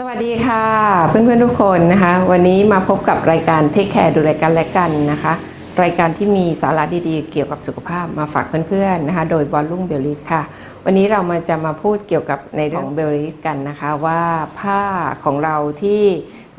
สวัสดีค่ะ เพื่อนๆทุกคนนะคะ วันนี้มาพบกับรายการเทคแคร์ดูรายการและกันนะคะ รายการที่มีสาระดีๆ เกี่ยวกับสุขภาพมาฝากเพื่อนๆนะคะ โดยบอลลุ่งเบลลิสค่ะ วันนี้เรามาจะมาพูดเกี่ยวกับในเรื่องเบลลิสกันนะคะ ว่าผ้าของเราที่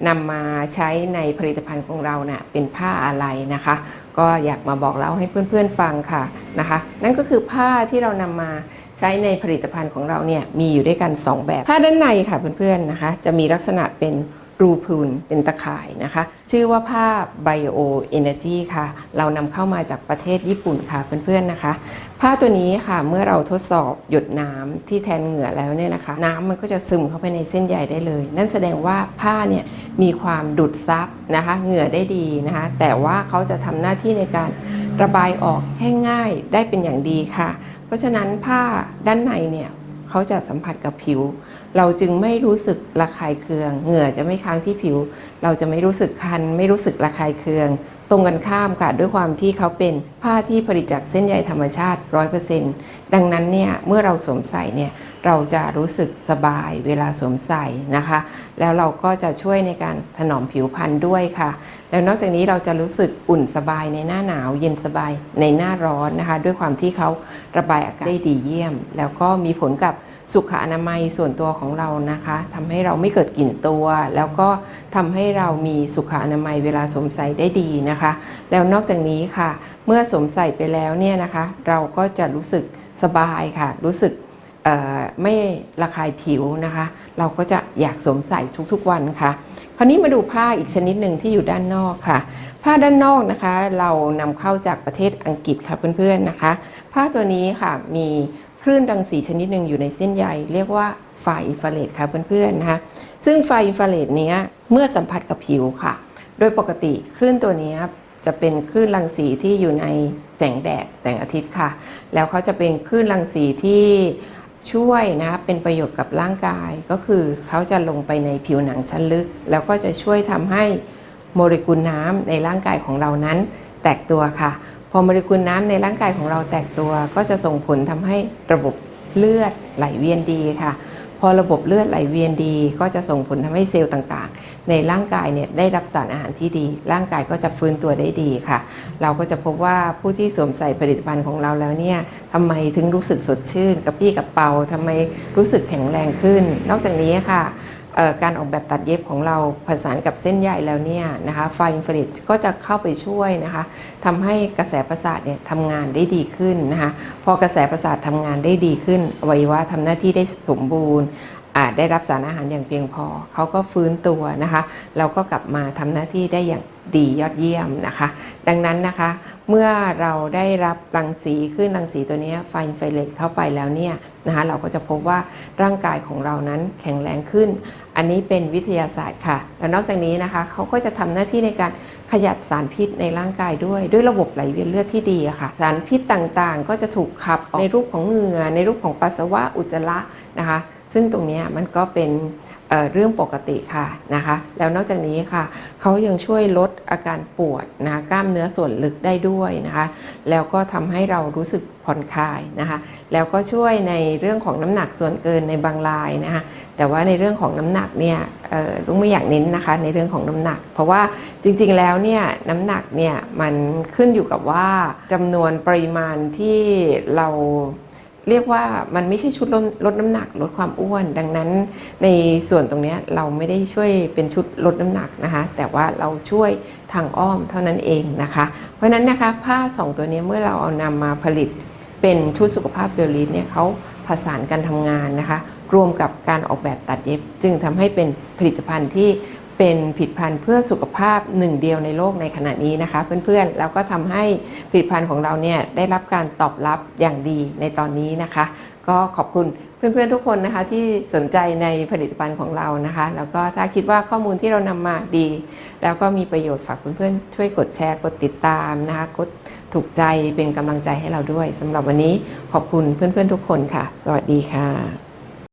นำมาใช้ในผลิตภัณฑ์ของเราเนะ่ะเป็นผ้าอะไรนะคะ ก็อยากมาบอกเล่าให้เพื่อนๆฟังค่ะนะคะ นั่นก็คือผ้าที่เรานำมา ใช้ในผลิตภัณฑ์ของเราเนี่ยมีอยู่ด้วยกัน 2 แบบ ผ้าด้านในค่ะเพื่อนๆนะคะ จะมีลักษณะเป็นรูพูนเป็นตะข่ายนะคะ ชื่อว่าผ้า Bio Energy ค่ะ เรานำเข้ามาจากประเทศญี่ปุ่นค่ะเพื่อนๆนะคะ ผ้าตัวนี้ค่ะเมื่อเราทดสอบหยดน้ำที่แทนเหงื่อแล้วเนี่ยนะคะ น้ำมันก็จะซึมเข้าไปในเส้นใยได้เลย นั่นแสดงว่าผ้าเนี่ยมีความดูดซับนะคะ เหงื่อได้ดีนะคะ แต่ว่าเขาจะทำหน้าที่ในการ ระบายออกให้ง่ายได้เป็นอย่างดีค่ะ เพราะฉะนั้นผ้าด้านในเนี่ยเขาจะสัมผัสกับผิว เราจึงไม่รู้สึกระคายเคือง เหงื่อจะไม่ค้างที่ผิว เราจะไม่รู้สึกคัน ไม่รู้สึกระคายเคือง ตรงกันข้ามค่ะด้วยความที่เขาเป็นผ้าที่ผลิตจากเส้นใยธรรมชาติ 100%ดังนั้นเนี่ยเมื่อเราสวมใส่เนี่ยเราจะรู้สึกสบายเวลาสวมใส่นะคะ แล้วเราก็จะช่วยในการถนอมผิวพรรณด้วยค่ะ แล้วนอกจากนี้เราจะรู้สึกอุ่นสบายในหน้าหนาว เย็นสบายในหน้าร้อนนะคะ ด้วยความที่เขาระบายอากาศได้ดีเยี่ยม แล้วก็มีผลกับ สุขอนามัยส่วนตัวของเรานะคะทำให้เราไม่เกิดกลิ่นตัว แล้วก็ทำให้เรามีสุขอนามัยเวลาสวมใส่ได้ดีนะคะ แล้วนอกจากนี้ค่ะ เมื่อสวมใส่ไปแล้วเนี่ยนะคะ เราก็จะรู้สึกสบายค่ะ รู้สึกไม่ระคายผิวนะคะ เราก็จะอยากสวมใส่ทุกๆวันค่ะ คราวนี้มาดูผ้าอีกชนิดหนึ่งที่อยู่ด้านนอกค่ะ ผ้าด้านนอกนะคะ เรานำเข้าจากประเทศอังกฤษค่ะเพื่อนๆนะคะ ผ้าตัวนี้ค่ะมี ลื่นรังสีชนิดหนึ่งอยู่ในเส้นใยเรียกว่าไฟอินฟราเรดค่ะเพื่อนๆนะคะซึ่งไฟอินฟราเรดเนี้ยเมื่อสัมผัสกับผิวค่ะ โดยปกติคลื่นตัวเนี้ยจะเป็นคลื่นรังสีที่อยู่ในแสงแดดแสงอาทิตย์ค่ะ แล้วเขาจะเป็นคลื่นรังสีที่ช่วยนะเป็นประโยชน์กับร่างกาย ก็คือเขาจะลงไปในผิวหนังชั้นลึก แล้วก็จะช่วยทำให้โมเลกุลน้ำในร่างกายของเรานั้น แตกตัวค่ะ พอโมเลกุลน้ำในร่างกายของเราแตกตัว ก็จะส่งผลทำให้ระบบเลือดไหลเวียนดีค่ะ พอระบบเลือดไหลเวียนดี ก็จะส่งผลทำให้เซลล์ต่างๆ ในร่างกายเนี่ยได้รับสารอาหารที่ดี ร่างกายก็จะฟื้นตัวได้ดีค่ะ เราก็จะพบว่าผู้ที่สวมใส่ผลิตภัณฑ์ของเราแล้วเนี่ยทำไมถึงรู้สึกสดชื่นกระปี้กระเป๋าทำไมรู้สึกแข็งแรงขึ้น นอกจากนี้ค่ะ การออกแบบตัดเย็บของเราผสานกับเส้นใยแล้วเนี่ยนะคะไฟอินฟราเรดก็จะเข้าไปช่วยนะคะทำให้กระแสประสาทเนี่ยทำงานได้ดีขึ้นนะคะพอกระแสประสาททำงานได้ดีขึ้นอวัยวะทำหน้าที่ได้สมบูรณ์อาจได้รับสารอาหารอย่างเพียงพอ เขาก็ฟื้นตัวนะคะ เราก็กลับมาทำหน้าที่ได้อย่างดียอดเยี่ยมนะคะ ดังนั้นนะคะ เมื่อเราได้รับรังสีขึ้นรังสีตัวนี้ไฟอินฟเรดเข้าไปแล้วเนี่ยนะคะ เราก็จะพบว่าร่างกายของเรานั้นแข็งแรงขึ้น อันนี้เป็นวิทยาศาสตร์ค่ะ แล้วนอกจากนี้นะคะเขาก็จะทำหน้าที่ในการขยัดสารพิษในร่างกายด้วย ด้วยระบบไหลเวียนเลือดที่ดีค่ะ สารพิษต่างๆ ก็จะถูกขับออกในรูปของเหงื่อในรูปของปัสสาวะอุจจาระนะคะ ซึ่งตรงนี้มันก็เป็น เเรื่องปกติค่ะนะคะ แล้วนอกจากนี้ค่ะเขายังช่วยลดอาการปวดนะะกล้ามเนื้อส่วนลึกได้ด้วยนะคะ แล้วก็ทำให้เรารู้สึกผ่อนคลายนะคะ แล้วก็ช่วยในเรื่องของน้ำหนักส่วนเกินในบางรายนะคะ แต่ว่าในเรื่องของน้ำหนักเนี่ยลุงไม่อยากเน้นนะคะในเรื่องของน้ำหนัก เพราะว่าจริงๆแล้วเนี่ยน้ำหนักเนี่ยมันขึ้นอยู่กับว่าจำนวนปริมาณที่เรา เรียกว่ามันไม่ใช่ชุดลดลดน้ำหนักลดความอ้วน ดังนั้นในส่วนตรงนี้เราไม่ได้ช่วยเป็นชุดลดน้ำหนักนะคะ แต่ว่าเราช่วยทางอ้อมเท่านั้นเองนะคะ เพราะฉะนั้นนะคะผ้าสองตัวนี้เมื่อเราเอานำมาผลิต เป็นชุดสุขภาพเบลลิสเนี่ยเขาผสานกันทำงานนะคะ รวมกับการออกแบบตัดเย็บ จึงทำให้เป็นผลิตภัณฑ์ที่ เป็นผลิตภัณฑ์เพื่อสุขภาพหนึ่งเดียวในโลกในขณะนี้นะคะ เพื่อนๆ แล้วก็ทำให้ผลิตภัณฑ์ของเราเนี่ยได้รับการตอบรับอย่างดีในตอนนี้นะคะ ก็ขอบคุณเพื่อนๆทุกคนนะคะที่สนใจในผลิตภัณฑ์ของเรานะคะ แล้วก็ถ้าคิดว่าข้อมูลที่เรานำมาดี แล้วก็มีประโยชน์ฝากเพื่อนๆช่วยกดแชร์กดติดตามนะคะกดถูกใจเป็นกำลังใจให้เราด้วยสำหรับวันนี้ขอบคุณเพื่อนๆทุกคนค่ะ สวัสดีค่ะ